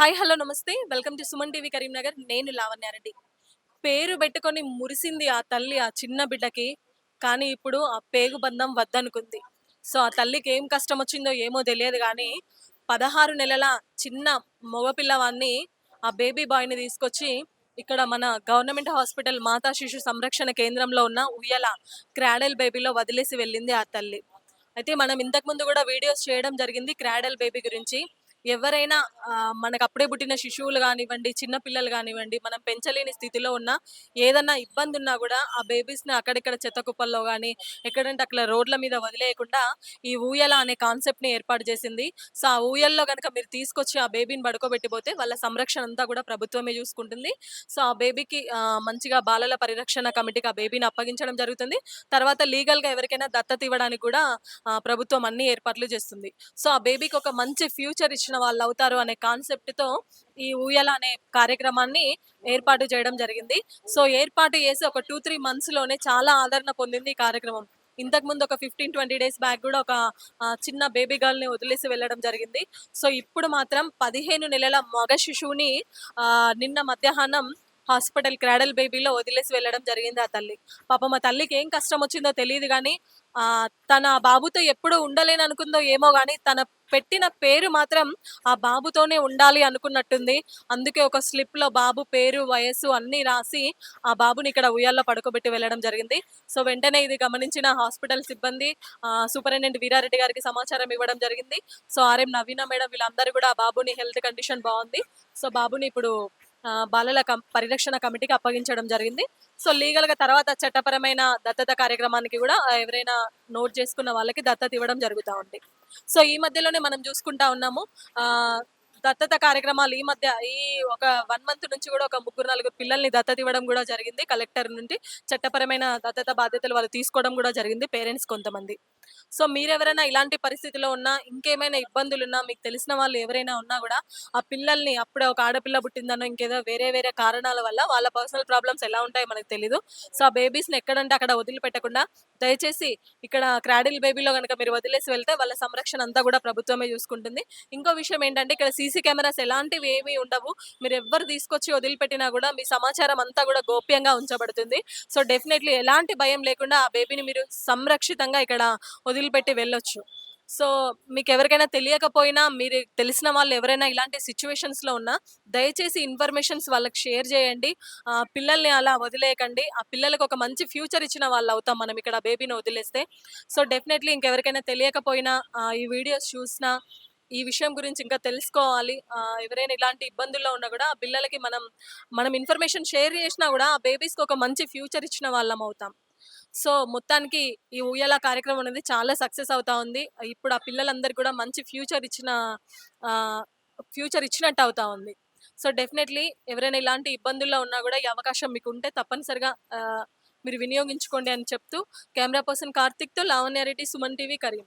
Hi hello నమస్తే. Welcome to Suman TV Karimnagar. నేను లావణ్యారెడ్డి. పేరు పెట్టుకొని మురిసింది ఆ తల్లి ఆ చిన్న బిడ్డకి. కానీ ఇప్పుడు ఆ పేగు బంధం వద్దనుకుంది. సో ఆ తల్లికి ఏం కష్టం వచ్చిందో ఏమో తెలియదు కానీ పదహారు నెలల చిన్న మగపిల్లవాన్ని ఆ బేబీ బాయ్ని తీసుకొచ్చి ఇక్కడ మన గవర్నమెంట్ హాస్పిటల్ మాతా శిశు సంరక్షణ కేంద్రంలో ఉన్న ఉయ్యల క్రాడల్ బేబీలో వదిలేసి వెళ్ళింది ఆ తల్లి. అయితే మనం ఇంతకు ముందు కూడా వీడియోస్ చేయడం జరిగింది క్రాడల్ బేబీ గురించి. ఎవరైనా మనకు అప్పుడే పుట్టిన శిశువులు కానివ్వండి చిన్న పిల్లలు కానివ్వండి మనం పెంచలేని స్థితిలో ఉన్న ఏదన్నా ఇబ్బంది ఉన్నా కూడా ఆ బేబీస్ని అక్కడిక్కడ చెత్త కుప్పల్లో కానీ ఎక్కడంటే అక్కడ రోడ్ల మీద వదిలేయకుండా ఈ ఊయల అనే కాన్సెప్ట్ని ఏర్పాటు చేసింది. సో ఆ ఊయల్లో కనుక మీరు తీసుకొచ్చి ఆ బేబీని పడుకోబెట్టిపోతే వాళ్ళ సంరక్షణ అంతా కూడా ప్రభుత్వమే చూసుకుంటుంది. సో ఆ బేబీకి మంచిగా బాలల పరిరక్షణ కమిటీకి ఆ బేబీని అప్పగించడం జరుగుతుంది. తర్వాత లీగల్గా ఎవరికైనా దత్తత ఇవ్వడానికి కూడా ప్రభుత్వం అన్ని ఏర్పాట్లు చేస్తుంది. సో ఆ బేబీకి ఒక మంచి ఫ్యూచర్ ఇచ్చిన వాళ్ళు అవుతారు అనే కాన్సెప్ట్తో ఈ ఊయల అనే కార్యక్రమాన్ని ఏర్పాటు చేయడం జరిగింది. సో ఏర్పాటు చేసి ఒక టూ త్రీ మంత్స్లోనే చాలా ఆదరణ పొందింది ఈ కార్యక్రమం. ఇంతకు ముందు ఒక ఫిఫ్టీన్ ట్వంటీ డేస్ బ్యాక్ కూడా ఒక చిన్న బేబీ గర్ల్ని వదిలేసి వెళ్ళడం జరిగింది. సో ఇప్పుడు మాత్రం పదిహేను నెలల మగ శిశువుని నిన్న మధ్యాహ్నం హాస్పిటల్ క్రాడల్ బేబీలో వదిలేసి వెళ్ళడం జరిగింది ఆ తల్లి. పాపం ఆ తల్లికి ఏం కష్టం వచ్చిందో తెలియదు కానీ తన బాబుతో ఎప్పుడు ఉండలేని అనుకుందో ఏమో కానీ తన పెట్టిన పేరు మాత్రం ఆ బాబుతోనే ఉండాలి అనుకున్నట్టుంది. అందుకే ఒక స్లిప్లో బాబు పేరు వయస్సు అన్ని రాసి ఆ బాబుని ఇక్కడ ఉయ్యాల్లో పడుకోబెట్టి వెళ్ళడం జరిగింది. సో వెంటనే ఇది గమనించిన హాస్పిటల్ సిబ్బంది సూపరింటెండెంట్ వీరారెడ్డి గారికి సమాచారం ఇవ్వడం జరిగింది. సో ఆర్ఎం నవీన మేడం వీళ్ళందరూ కూడా ఆ బాబుని హెల్త్ కండిషన్ బాగుంది. సో బాబుని ఇప్పుడు బాలల కం- పరిరక్షణ కమిటీకి అప్పగించడం జరిగింది. సో లీగల్గా తర్వాత చట్టపరమైన దత్తత కార్యక్రమానికి కూడా ఎవరైనా నోట్ చేసుకున్న వాళ్ళకి దత్తత ఇవ్వడం జరుగుతూ ఉంది. సో ఈ మధ్యలోనే మనం చూసుకుంటా ఉన్నాము. ఆ దత్తత కార్యక్రమాలు ఈ మధ్య ఈ ఒక వన్ మంత్ నుంచి కూడా ఒక ముగ్గురు నలుగురు పిల్లల్ని దత్తత ఇవ్వడం కూడా జరిగింది. కలెక్టర్ నుండి చట్టపరమైన దత్తత బాధ్యతలు వాళ్ళు తీసుకోవడం కూడా జరిగింది. పేరెంట్స్ కొంతమంది. సో మీరెవరైనా ఇలాంటి పరిస్థితిలో ఉన్నా ఇంకేమైనా ఇబ్బందులు ఉన్నా మీకు తెలిసిన వాళ్ళు ఎవరైనా ఉన్నా కూడా ఆ పిల్లల్ని అప్పుడే ఒక ఆడపిల్ల పుట్టిందనో ఇంకేదో వేరే వేరే కారణాల వల్ల వాళ్ళ పర్సనల్ ప్రాబ్లమ్స్ ఎలా ఉంటాయో మనకు తెలియదు సో ఆ బేబీస్ని ఎక్కడంటే అక్కడ వదిలిపెట్టకుండా దయచేసి ఇక్కడ క్రాడిల్ బేబీలో కనుక మీరు వదిలేసి వెళ్తే వాళ్ళ సంరక్షణ అంతా కూడా ప్రభుత్వమే చూసుకుంటుంది. ఇంకో విషయం ఏంటంటే ఇక్కడ సీసీ కెమెరాస్ ఎలాంటివి ఏమీ ఉండవు. మీరు ఎవ్వరు తీసుకొచ్చి వదిలిపెట్టినా కూడా మీ సమాచారం అంతా కూడా గోప్యంగా ఉంచబడుతుంది. సో డెఫినెట్లీ ఎలాంటి భయం లేకుండా ఆ బేబీని మీరు సంరక్షితంగా ఇక్కడ వదిలిపెట్టి వెళ్ళొచ్చు. సో మీకు ఎవరికైనా తెలియకపోయినా మీరు తెలిసిన వాళ్ళు ఎవరైనా ఇలాంటి సిచ్యువేషన్స్లో ఉన్నా దయచేసి ఇన్ఫర్మేషన్స్ వాళ్ళకి షేర్ చేయండి. ఆ, పిల్లల్ని అలా వదిలేయకండి. ఆ పిల్లలకు ఒక మంచి ఫ్యూచర్ ఇచ్చిన వాళ్ళు అవుతాం మనం ఇక్కడ బేబీని వదిలేస్తే. సో డెఫినెట్లీ ఇంకెవరికైనా తెలియకపోయినా ఈ వీడియోస్ చూసినా ఈ విషయం గురించి ఇంకా తెలుసుకోవాలి. ఎవరైనా ఇలాంటి ఇబ్బందుల్లో ఉన్నా కూడా ఆ పిల్లలకి మనం మనం ఇన్ఫర్మేషన్ షేర్ చేసినా కూడా ఆ బేబీస్కి ఒక మంచి ఫ్యూచర్ ఇచ్చిన వాళ్ళం అవుతాం. సో మొత్తానికి ఈ ఉయ్యాల కార్యక్రమం అనేది చాలా సక్సెస్ అవుతా ఉంది. ఇప్పుడు ఆ పిల్లలందరికీ కూడా మంచి ఫ్యూచర్ ఇచ్చిన ఫ్యూచర్ ఇచ్చినట్టు అవుతా ఉంది. సో డెఫినెట్లీ ఎవరైనా ఇలాంటి ఇబ్బందుల్లో ఉన్నా కూడా ఈ అవకాశం మీకు ఉంటే తప్పనిసరిగా మీరు వినియోగించుకోండి అని చెప్తూ కెమెరా పర్సన్ కార్తిక్తో లావణ్యారెడ్డి సుమన్ టీవీ కరీం